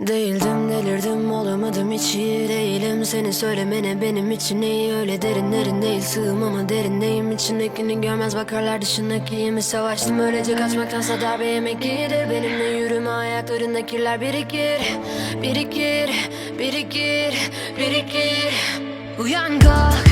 Değildim delirdim olamadım hiç iyi değilim. Seni söylemene benim için iyi. Öyle derinlerin değil Sığım ama derindeyim. İçindekini görmez bakarlar dışındaki Savaştım öylece kaçmaktansa darbe yemek iyidir Benimle yürüme ayaklarında kirler birikir Birikir, birikir, birikir. Uyan kalk.